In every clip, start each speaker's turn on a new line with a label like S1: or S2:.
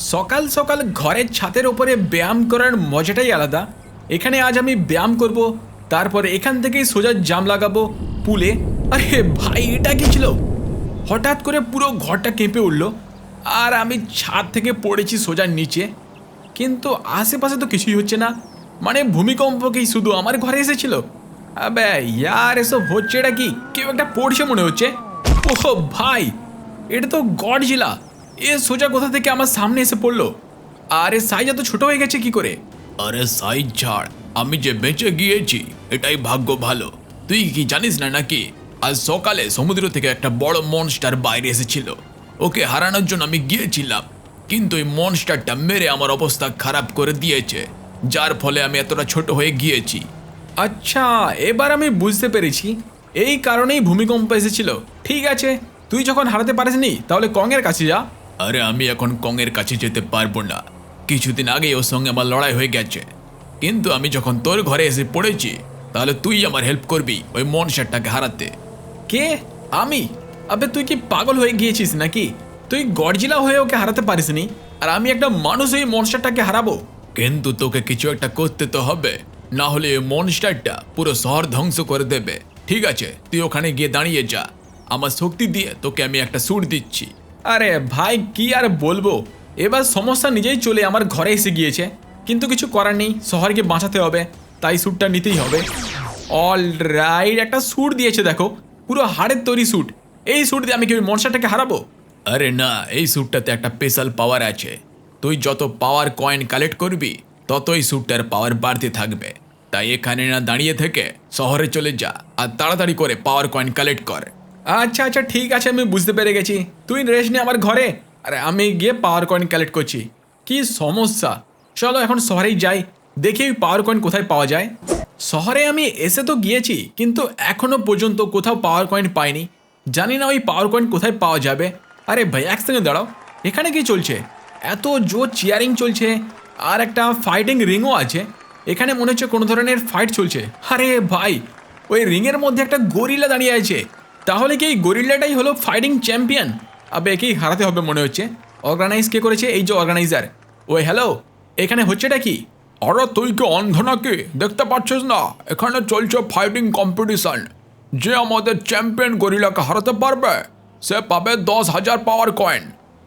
S1: সকাল সকাল ঘরের ছাদের ওপরে ব্যায়াম করার মজাটাই আলাদা। এখানে আজ আমি ব্যায়াম করব, তারপরে এখান থেকেই সোজা জাম লাগাবো, পুলে। আরে ভাই, এটা কি ছিল? হঠাৎ করে পুরো ঘরটা কেঁপে উঠল। আর আমি ছাদ থেকে পড়েছি সোজা নিচে। কিন্তু আশেপাশে তো কিছুই হচ্ছে না। মানে ভূমিকম্পকেই শুধু আমার ঘরে এসেছিল। আবে, ইয়ার, এসব হচ্ছে এটা কি? কেউ একটা পড়ছে মনে হচ্ছে। ওহ, ভাই, এটা তো গড গডজিলা। এ সোজা কোথা থেকে আমার সামনে এসে পড়ল? আর সাইজ এত ছোট হয়ে গেছে কি করে?
S2: আরে সাইজ ছাড় আমি যে বেঁচে গিয়েছি এটাই ভাগ্য ভালো। তুই কি জানিস না নাকি আজ সকালে সমুদ্র থেকে একটা বড় মনস্টার বাইরে এসেছিল। ওকে হারানোর জন্য আমি গিয়েছিলাম কিন্তু ওই মনস্টারটা মেরে আমার অবস্থা খারাপ করে দিয়েছে যার ফলে আমি এতটা ছোট হয়ে গিয়েছি।
S1: আচ্ছা এবার আমি বুঝতে পেরেছি। এই কারণেই ভূমিকম্প এসেছিল। ঠিক আছে তুই যখন হারাতে পারিসনি তাহলে কংয়ের কাছে যা।
S2: আরে আমি এখন কংয়ের কাছে যেতে পারব না। কিছুদিন আগেই ওর সঙ্গে আমার লড়াই হয়ে গেছে। কিন্তু আমি যখন তোর ঘরে এসে পড়েছি তাহলে তুই আমার হেল্প করবি ওই মনস্টারটাকে হারাতে।
S1: কে? আমি? আবে তুই কি পাগল হয়ে গিয়েছিস নাকি? তুই গডজিলা হয়ে ওকে হারাতে পারিসনি? আর আমি একটা মানুষ এই মনস্টারটাকে হারাবো?
S2: কিন্তু তোকে কিছু একটা করতে তো হবে। না হলে এই মনস্টারটা পুরো শহর ধ্বংস করে দেবে। ঠিক আছে তুই ওখানে গিয়ে দাঁড়িয়ে যা। আমার শক্তি দিয়ে তোকে আমি একটা সুর দিচ্ছি।
S1: আরে ভাই, কি আর বলব? এবার সমস্যা নিজেই চলে আমার ঘরে এসে গিয়েছে। কিন্তু কিছু করার নেই, শহরকে বাঁচাতে হবে, তাই স্যুটটা নিতেই হবে। অল রাইট একটা স্যুট দিয়েছে দেখো, পুরো হাড়ের তৈরি স্যুট। এই স্যুট দিয়ে আমি কি ওই মনস্টারটাকে হারাবো?
S2: আরে না, এই স্যুটটাতে একটা স্পেশাল পাওয়ার আছে। তুই যত পাওয়ার কয়েন কালেক্ট করবি, ততই স্যুটটার পাওয়ার বাড়তে থাকবে। তাই এখানে না দাঁড়িয়ে থেকে শহরে চলে যা, আর তাড়াতাড়ি করে পাওয়ার কয়েন কালেক্ট কর।
S1: আচ্ছা আচ্ছা ঠিক আছে, আমি বুঝতে পেরে গেছি। তুই রেস্ট নে আমার ঘরে। আরে, আমি গিয়ে পাওয়ার কয়েন কালেক্ট করছি। কি সমস্যা? চলো এখন শহরেই যাই। দেখি ওই পাওয়ার কয়েন কোথায় পাওয়া যায়। শহরে আমি এসে তো গিয়েছি, কিন্তু এখনও পর্যন্ত কোথাও পাওয়ার কয়েন পাইনি। জানি না ওই পাওয়ার কয়েন কোথায় পাওয়া যাবে। আরে ভাই, এক সেকেন্ড দাঁড়াও। এখানে কি চলছে? এত জোর চেয়ারিং চলছে, আর একটা ফাইটিং রিংও আছে। এখানে মনে হচ্ছে কোনো ধরনের ফাইট চলছে। আরে ভাই, ওই রিংয়ের মধ্যে একটা গরিলা দাঁড়িয়ে আছে। তাহলে কি এই গরিল্লাটাই হলো ফাইটিং চ্যাম্পিয়ন আবে একেই হারাতে হবে মনে হচ্ছে? অর্গানাইজ কে করেছে? এই যে অর্গানাইজার ওই হ্যালো এখানে হচ্ছেটা কি?
S2: আরে, তুই কি অন্ধ নাকি? দেখতে পাচ্ছিস না? এখানে চলছে ফাইটিং কম্পিটিশন যে আমাদের চ্যাম্পিয়ন গরিলাকে হারাতে পারবে, সে পাবে দশ হাজার পাওয়ার কয়েন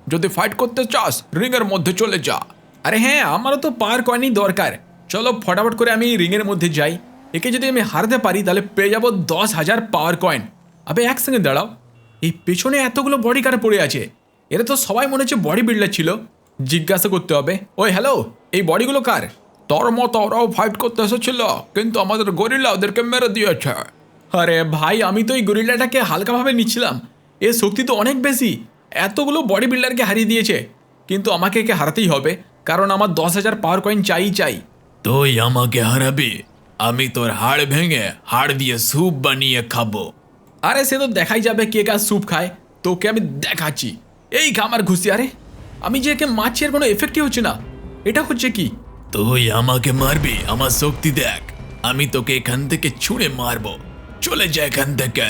S2: যদি ফাইট করতে চাস রিংয়ের মধ্যে চলে যা।
S1: আরে হ্যাঁ আমারও তো পাওয়ার কয়েনই দরকার। চলো, ফটাফট করে আমি রিংয়ের মধ্যে যাই। একে যদি আমি হারাতে পারি, তাহলে পেয়ে যাব দশ হাজার পাওয়ার কয়েন আবে এক সঙ্গে দাঁড়াও। এই পেছনে এতগুলো বডি কার পড়ে আছে? এরা তো সবাই মনে হচ্ছে বডি বিল্ডার ছিল। জিজ্ঞাসা করতে হবে। ওই হ্যালো এই বডিগুলো কার?
S2: তোর মতো ওরাও ফাইট করতে এসেছিল, কিন্তু আমাদের গরিলা ওদেরকে মেরে দিয়েছে।
S1: আরে ভাই, আমি তো এই গরিলাটাকে হালকাভাবে নিচ্ছিলাম। এর শক্তি তো অনেক বেশি। এতগুলো বডি বিল্ডারকে হারিয়ে দিয়েছে। কিন্তু আমাকে একে হারাতেই হবে, কারণ আমার দশ হাজার পাওয়ার কয়েন চাই চাই।
S2: তুই আমাকে হারাবি। আমি তোর হাড় ভেঙে হাড় দিয়ে স্যুপ বানিয়ে খাব।
S1: আরে সে তো দেখাই যাবে কে কার স্যুপ খায়। তোকে আমি দেখাচ্ছি। এই খা আমার ঘুষি আরে। আমি যে একে মারছি কোনো এফেক্টই হচ্ছে না। এটা হচ্ছে কি?
S2: তুই আমাকে মারবি আমার শক্তি দেখ। আমি তোকে এখান থেকে ছুঁড়ে মারবো। চলে যা এখান থেকে।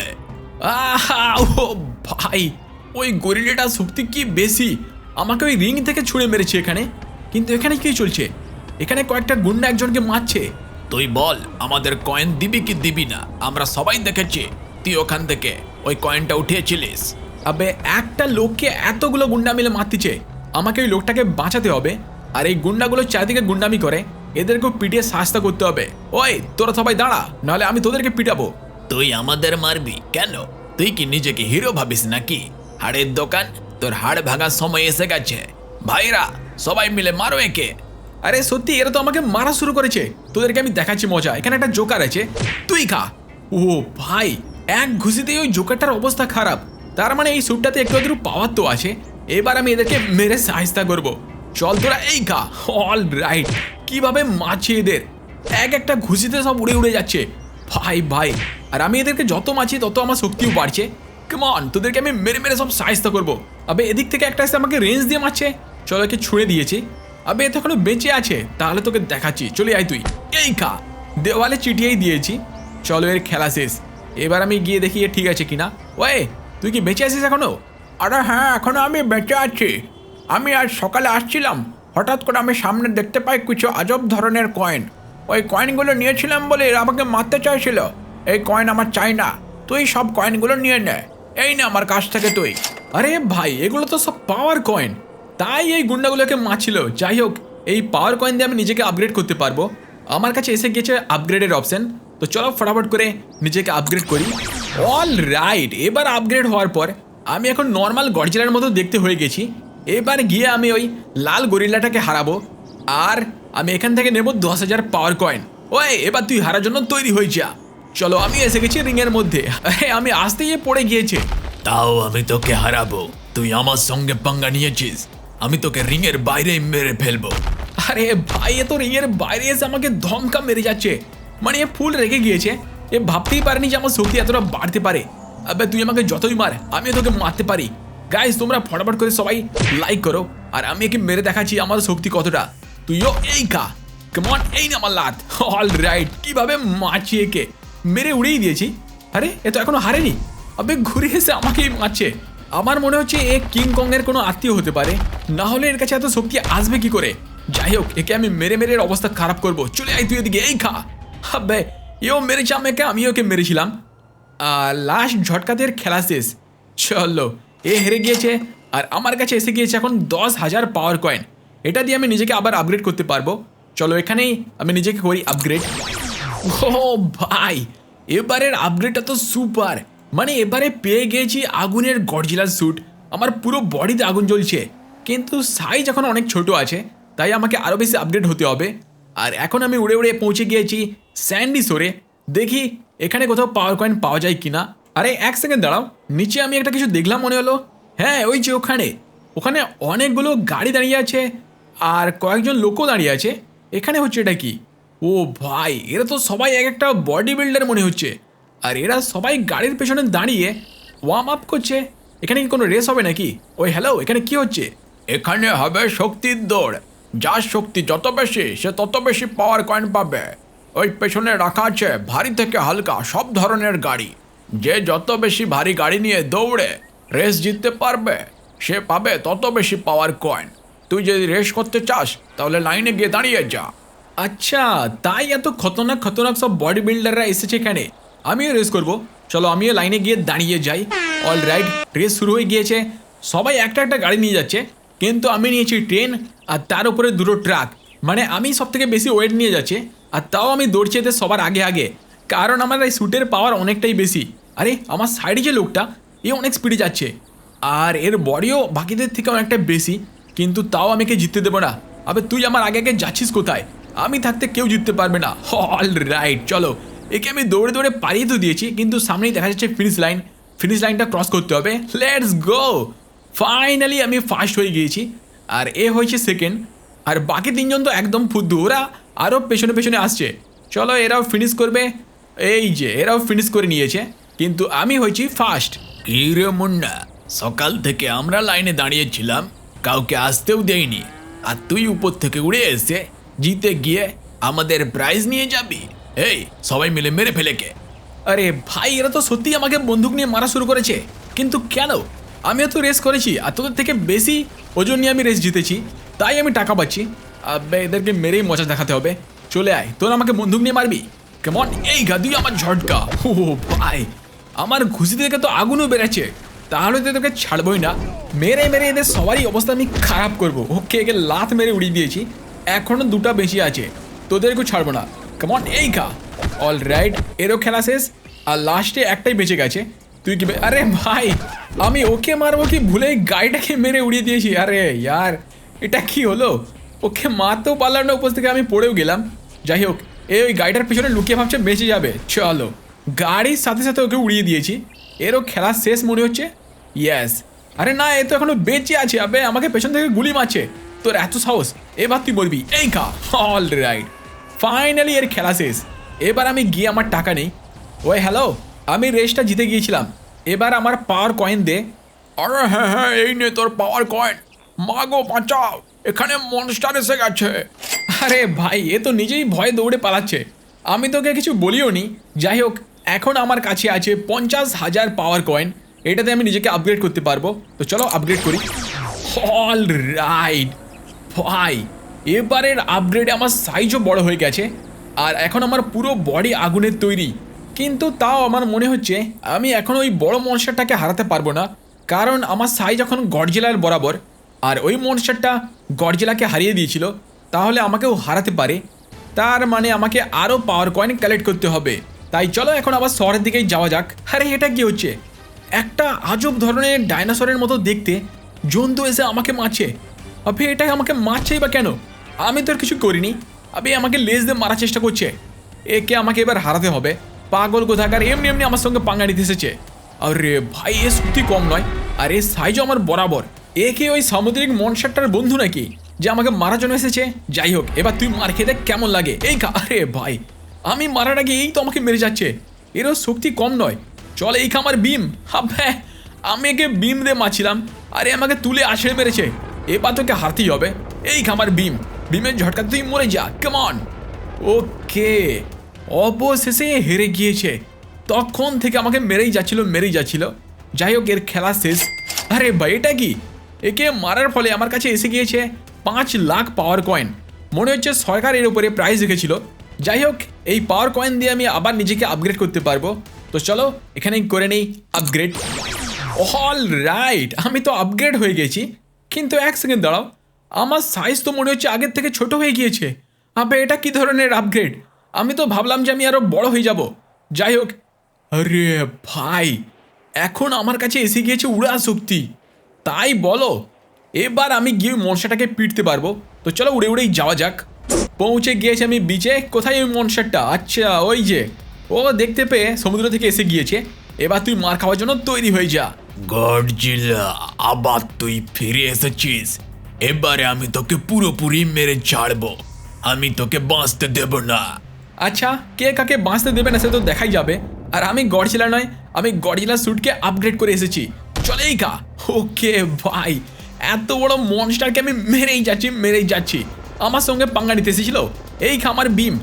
S1: আহা ও ভাই ওই গরিলাটার শক্তি কি বেশি? আমাকে ওই রিং থেকে ছুঁড়ে মেরেছে এখানে। কিন্তু এখানে কি চলছে? এখানে কয়েকটা গুন্ডা একজনকে মারছে।
S2: তুই বল আমাদের কয়েন দিবি কি দিবি না? আমরা সবাই দেখেছি। তুই ওখান থেকে। ওই কয়েনটা উঠিয়েছিলিস।
S1: আবে একটা লোককে এতগুলো গুন্ডা মিলে মারতিছে। আমাকে ওই লোকটাকে বাঁচাতে হবে। আর এই গুন্ডাগুলো চারিদিকে গুন্ডামি করে। এদেরকেও পিটিয়ে শাস্তা করতে হবে। ওই তোরা সবাই দাঁড়া। নাহলে আমি তোদেরকে পিটাবো।
S2: তুই আমাদের মারবি? কেন? তুই কি নিজেকে হিরো ভাবিস নাকি? হাড়ের দোকান তোর হাড় ভাঙার সময় এসে গেছে। ভাইরা সবাই মিলে মারো একে।
S1: আরে সত্যি এরা তো আমাকে মারা শুরু করেছে। তোদেরকে আমি দেখাচ্ছি মজা। এখানে একটা জোকার আছে। তুই খা। ও ভাই এক ঘুষিতেই ওই জোকারটার অবস্থা খারাপ। তার মানে এই স্যুটটাতে একটু আধটু পাওয়ার তো আছে। এবার আমি এদেরকে মেরে সাহিস্তা করব। চল তোরা এই খা অল রাইট কীভাবে মাছি এদের? এক একটা ঘুষিতে সব উড়ে উড়ে যাচ্ছে। ভাই ভাই। আর আমি এদেরকে যত মাছি তত আমার শক্তিও বাড়ছে। কেমন তোদেরকে আমি মেরে মেরে সব সাহিস্তা করব। আবে, এদিক থেকে একটা এসে আমাকে রেঞ্জ দিয়ে মারছে। চলো একে ছুঁড়ে দিয়েছি। আবে, এ এখনও বেঁচে আছে। তাহলে তোকে দেখাচ্ছি। চলে আয় তুই। এই খা দেওয়ালে চিটিয়েই দিয়েছি। চলো এর খেলা শেষ। এবার আমি গিয়ে দেখি এ ঠিক আছে কিনা। ওয়ে, তুই কি বেঁচে আছিস এখনও?
S2: আরে হ্যাঁ এখনও আমি বেঁচে আছি। আমি আজ সকালে আসছিলাম। হঠাৎ করে আমি সামনে দেখতে পাই কিছু আজব ধরনের কয়েন। ওই কয়েনগুলো নিয়েছিলাম বলে এরা আমাকে মারতে চাইছিল। এই কয়েন আমার চাই না। তুই সব কয়েনগুলো নিয়ে নে। এই না আমার কাছ থেকে তুই।
S1: আরে ভাই, এগুলো তো সব পাওয়ার কয়েন। তাই এই গুন্ডাগুলোকে মাছিল যাই হোক, এই পাওয়ার কয়েন দিয়ে আমি নিজেকে আপগ্রেড করতে পারব। আমার কাছে এসে গেছে আপগ্রেডের অপশন তো চলো ফটাফট করে নিজেকে আপগ্রেড করি। অল রাইট এবার আপগ্রেড হওয়ার পর আমি এখন নর্মাল গডজিলার মতো দেখতে হয়ে গেছি। এবার গিয়ে আমি ওই লাল গরিল্লাটাকে হারাবো। আর আমি এখান থেকে নেব দশ হাজার পাওয়ার কয়েন ওই, এবার তুই হারার জন্য তৈরি হয়ে যা। চলো, আমি এসে গেছি রিংয়ের মধ্যে। আমি আসতে গিয়ে পড়ে গিয়েছে।
S2: তাও আমি তোকে হারাবো। তুই আমার সঙ্গে পাঙ্গা নিয়েছিস। আমি তোকে রিংয়ের বাইরে মেরে ফেলব।
S1: আরে ভাই, এ তো রিংয়ের বাইরে এসে আমাকে ধমকা মেরে যাচ্ছে। মানে এ ফুল রেগে গিয়েছে। এ ভাবতেই পারেনি যে আমার শক্তি এতটা বাড়তে পারে। আবে, তুই আমাকে যতই মার, আমি তোকে মারতে পারি। গাইস তোমরা ফটাফট করে সবাই লাইক করো। আর আমি একে মেরে দেখাচ্ছি আমার শক্তি কতটা। তুইও এই খা। কেমন এই না আমার লাত। অল রাইট কীভাবে মারছি একে? মেরে উড়িয়ে দিয়েছি। আরে, এ তো এখনও হারেনি। আবে, ঘুরে এসে আমাকেই মারছে। আমার মনে হচ্ছে এ কিং কং এর কোনো আত্মীয় হতে পারে। না হলে এর কাছে এত শক্তি আসবে কি করে? যাই হোক, একে আমি মেরে মেরে অবস্থা খারাপ করব। চলে আয় তুই এদিকে, এই খা। হবে এও মেরেছে আমাকে আমি ওকে মেরেছিলাম। লাস্ট ঝটকাতে এর খেলা শেষ। চলো, এ হেরে গিয়েছে, আর আমার কাছে এসে গিয়েছে এখন দশ হাজার পাওয়ার কয়েন এটা দিয়ে আমি নিজেকে আবার আপগ্রেড করতে পারব। চলো, এখানেই আমি নিজেকে করি আপগ্রেড ও ভাই, এবারের আপগ্রেডটা তো সুপার মানে এবারে পেয়ে গিয়েছি আগুনের গডজিলার স্যুট আমার পুরো বডিতে আগুন জ্বলছে। কিন্তু সাইজ এখন অনেক ছোট আছে, তাই আমাকে আরও বেশি আপগ্রেড হতে হবে। আর এখন আমি উড়ে উড়ে পৌঁছে গিয়েছি স্যান্ডি, সোরে। দেখি, এখানে কোথাও পাওয়ার কয়েন পাওয়া যায় কিনা। আরে, এক সেকেন্ড দাঁড়াও। নিচে আমি একটা কিছু দেখলাম মনে হলো। হ্যাঁ ওই যে ওখানে। ওখানে অনেকগুলো গাড়ি দাঁড়িয়ে আছে আর কয়েকজন লোকও দাঁড়িয়ে আছে। এখানে হচ্ছে এটা কি? ও ভাই, এরা তো সবাই এক একটা বডি বিল্ডার মনে হচ্ছে। আর এরা সবাই গাড়ির পেছনে দাঁড়িয়ে ওয়ার্ম আপ করছে। এখানে কি কোনো রেস হবে নাকি? ওই হ্যালো এখানে কি হচ্ছে?
S2: এখানে হবে শক্তির দৌড়। যার শক্তি যত বেশি, সে তত বেশি পাওয়ার কয়েন পাবে। ওই পেছনে রাখা আছে, ভারী থেকে হালকা, সব ধরনের গাড়ি। যে যত বেশি ভারী গাড়ি নিয়ে দৌড়ে, রেস জিততে পারবে, সে পাবে তত বেশি পাওয়ার কয়েন তুই যদি রেস করতে চাস, তাহলে লাইনে গিয়ে দাঁড়িয়ে যা।
S1: আচ্ছা তাই এত খতরনাক খতরনাক সব বডি বিল্ডাররা এসেছে এখানে। আমিও রেস করব। চলো, আমিও লাইনে গিয়ে দাঁড়িয়ে যাই। অল রাইট রেস শুরু হয়ে গিয়েছে। সবাই একটা একটা গাড়ি নিয়ে যাচ্ছে। কিন্তু আমি নিয়েছি ট্রেন আর তার উপরে দুটো ট্রাক মানে আমি সব থেকে বেশি ওয়েট নিয়ে যাচ্ছে। আর তাও আমি দৌড়ছি এতে সবার আগে আগে। কারণ আমার এই স্যুটের পাওয়ার অনেকটাই বেশি। আরে, আমার সাইডে যে লোকটা, এ অনেক স্পিডে যাচ্ছে। আর এর বডিও বাকিদের থেকে অনেকটা বেশি, কিন্তু তাও আমি একে জিততে দেবো না। আবে, তুই আমার আগে আগে যাচ্ছিস কোথায়? আমি থাকতে কেউ জিততে পারবে না। অল রাইট চলো। একে আমি দৌড়ে দৌড়ে পারিয়ে তো দিয়েছি, কিন্তু সামনেই দেখা যাচ্ছে ফিনিশ লাইন ফিনিশ লাইনটা ক্রস করতে হবে। লেটস গো ফাইনালি আমি ফার্স্ট হয়ে গিয়েছি। আর এ হয়েছে সেকেন্ড আর বাকি তিনজন তো একদম ফুদ্দু। ওরা আরও পেছনে পেছনে আসছে। চলো এরাও ফিনিশ করবে। এই যে এরাও ফিনিশ করে নিয়েছে। কিন্তু আমি হয়েছি ফার্স্ট
S2: কি রে মুন্ডা সকাল থেকে আমরা লাইনে দাঁড়িয়েছিলাম। কাউকে আসতেও দেয়নি আর তুই উপর থেকে উড়ে এসে জিতে গিয়ে আমাদের প্রাইজ নিয়ে যাবি। এই সবাই মিলে মেরে ফেলে কে?
S1: আরে ভাই এরা তো সত্যি আমাকে বন্দুক নিয়ে মারা শুরু করেছে। কিন্তু কেন? আমিও তো রেস করেছি। আর তোদের থেকে বেশি ওজন নিয়ে আমি রেস জিতেছি। তাই আমি টাকা পাচ্ছি। এদেরকে মেরেই মজা দেখাতে হবে। চলে আয়, তোর আমাকে বন্দুক নিয়ে মারবি? কেমন এই গা, তুই আমার ঝটকা। ও, ভাই, আমার ঘুষি থেকে তো আগুনও বেড়েছে তাহলে তো তোকে ছাড়বই না। মেরে মেরে এদের সবারই অবস্থা আমি খারাপ করব। ওকে, একে লাত মেরে উড়িয়ে দিয়েছি। এখনও দুটা বেশি আছে। তোদেরকেও ছাড়বো না। কেমন এই খা অল রাইট এরও খেলা শেষ। আর লাস্টে একটাই বেঁচে গেছে। তুই কি আরে ভাই, আমি ওকে মারবো কি ভুলে গাড়িটাকে মেরে উড়িয়ে দিয়েছি? আরে, ইয়ার। এটা কি হলো? ওকে মারতেও পারলাম না, উপর আমি পড়েও গেলাম। যাই হোক, এ ওই গাড়িটার পিছনে লুকিয়ে ভাবছে বেঁচে যাবে। চলো। গাড়ির সাথে সাথে ওকে উড়িয়ে দিয়েছি। এরও খেলা শেষ মনে হচ্ছে? ইয়েস আরে না, এ তো এখনও বেঁচে আছে। আবে, আমাকে পেছন থেকে গুলি মারছে। তোর এত সাহস? এবার তুই বলবি এই খা অল রাইট ফাইনালি এর খেলা শেষ। এবার আমি গিয়ে আমার টাকা নেই। ওই হ্যালো আমি রেসটা জিতে গিয়েছিলাম। এবার আমার পাওয়ার কয়েন দে।
S2: আরে হ্যাঁ হ্যাঁ এই নে তোর পাওয়ার কয়েন মাগো, বাঁচাও। এখানে মনস্টার এসে গেছে।
S1: আরে ভাই, এ তো নিজেই ভয়ে দৌড়ে পালাচ্ছে। আমি তোকে কিছু বলিও নি। যাই হোক, এখন আমার কাছে আছে পঞ্চাশ হাজার পাওয়ার কয়েন এটাতে আমি নিজেকে আপগ্রেড করতে পারব। তো চলো আপগ্রেড করি। অল রাইট ভাই, এবারের আপগ্রেডে আমার সাইজও বড় হয়ে গেছে। আর এখন আমার পুরো বডি আগুনের তৈরি। কিন্তু তাও আমার মনে হচ্ছে আমি এখন ওই বড় মনস্টারটাকে হারাতে পারব না। কারণ আমার সাইজ এখন গডজিলার বরাবর। আর ওই মনস্টারটা গডজিলাকে হারিয়ে দিয়েছিল, তাহলে আমাকেও হারাতে পারে। তার মানে আমাকে আরও পাওয়ার কয়েন কালেক্ট করতে হবে। তাই চলো এখন আবার শহরের দিকেই যাওয়া যাক। আরে, এটা কি হচ্ছে? একটা আজব ধরনের ডাইনোসরের মতো দেখতে। জন্তু এসে আমাকে মারছে। আবে এটা আমাকে মারছেই বা কেন? আমি তো আর কিছু করিনি। আবে, আমাকে লেজ দিয়ে মারার চেষ্টা করছে। একে আমাকে এবার হারাতে হবে। পাগল কোথাকার এমনি এমনি আমার সঙ্গে পাঙ্গা নিতে এসেছে। আরে ভাই, এ সত্যি কম নয়। আর এর সাইজও আমার বরাবর। এ কে ওই সামুদ্রিক মনসারটার বন্ধু নাকি? যে আমাকে মারার জন্য এসেছে? যাই হোক, এবার তুই মার খেতে কেমন লাগে। এই খা আরে ভাই, আমি মারার আগে এই তো আমাকে মেরে যাচ্ছে। এরও শক্তি কম নয়। চল এই খা আমার বিম। হবে আমি একে বিম দিয়ে মারছিলাম। আরে আমাকে তুলে আছড়ে মেরেছে। এবার তোকে হারতেই হবে। এই খামার বিম। বিমের ঝটকা তুই মরে যা। কেমন ওকে, অবশেষে হেরে গিয়েছে। তখন থেকে আমাকে মেরেই যাচ্ছিল মেরেই যাচ্ছিল। যাই হোক, এর খেলা শেষ। আরে ভাই, এটা কি? একে মারার ফলে আমার কাছে এসে গিয়েছে পাঁচ লাখ পাওয়ার কয়েন মনে হচ্ছে সরকার এর উপরে প্রাইজ রেখেছিল। যাই হোক, এই পাওয়ার কয়েন দিয়ে আমি আবার নিজেকে আপগ্রেড করতে পারব। তো চলো, এখানেই করে নেই আপগ্রেড অল রাইট আমি তো আপগ্রেড হয়ে গেছি। কিন্তু এক সেকেন্ড দাঁড়াও, আমার সাইজ তো মনে হচ্ছে আগের থেকে ছোট হয়ে গিয়েছে। আবে, এটা কি ধরনের আপগ্রেড আমি তো ভাবলাম যে আমি আরও বড় হয়ে যাব। যাই হোক, আরে ভাই, এখন আমার কাছে এসে গিয়েছে উড়া শক্তি। তাই বলো এবার আমি গিয়ে মনসাটাকে পিটতে পারব। তো চলো উড়ে উড়েই যাওয়া যাক। পৌঁছে গিয়েছে আমি বিচে কোথায় ওই মনসারটা আচ্ছা ওই যে। ও দেখতে পেয়ে সমুদ্র থেকে এসে গিয়েছে। এবার তুই মার খাওয়ার জন্য তৈরি হয়ে যা।
S2: গডজিলা আবার তুই ফিরে এসেছিস। এবারে আমি তোকে পুরোপুরি মেরে ছাড়বো। আমি তোকে বাঁচতে দেব না।
S1: আচ্ছা কে কাকে বাঁচতে দেবে না সে তো দেখাই যাবে। আর আমি গডজিলা নয় আমি গডজিলা স্যুটকে আপগ্রেড করে এসেছি। চলেই কা ওকে ভাই, এত বড় মনস্টারকে আমি মেরেই যাচ্ছি মেরেই যাচ্ছি। আমার সঙ্গে পাঙ্গা নিতে এসেছিল, এই খা আমার বিম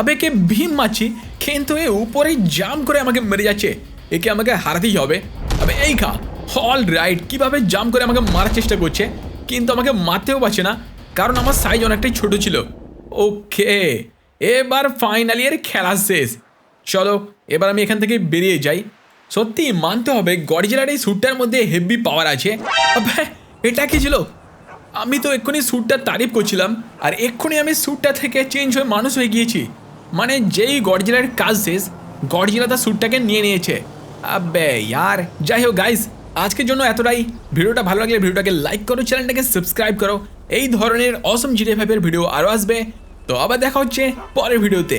S1: আবে কে ভীম মারছি কিন্তু এ উপরে জাম্প করে আমাকে মেরে যাচ্ছে। একে আমাকে হারাতেই হবে। আবে এই খা অল রাইট কীভাবে জাম্প করে আমাকে মারার চেষ্টা করছে, কিন্তু আমাকে মারতেও পারছে না, কারণ আমার সাইজ অনেকটাই ছোট ছিল। ওকে, এবার ফাইনালি এর খেলা শেষ। চলো, এবার আমি এখান থেকে বেরিয়ে যাই। সত্যি মানতে হবে গডজিলার এই স্যুটটার মধ্যে হেভি পাওয়ার আছে। এটা কি ছিল? আমি তো এক্ষুনি স্যুটটার তারিফ করছিলাম, আর এক্ষুনি আমি স্যুটটা থেকে চেঞ্জ হয়ে মানুষ হয়ে গিয়েছি। মানে যেই গডজিলার কাজ শেষ, গডজিলা তার স্যুটটাকে নিয়ে নিয়েছে। আবে ইয়ার, যাই হোক গাইস আজকের জন্য এতটাই। ভিডিওটা ভালো লাগলে ভিডিওটাকে লাইক করো, চ্যানেলটাকে সাবস্ক্রাইব করো। এই ধরনের অসম জিডে ফাইভের ভিডিও আরও আসবে। তো আবার দেখা হচ্ছে পরের ভিডিওতে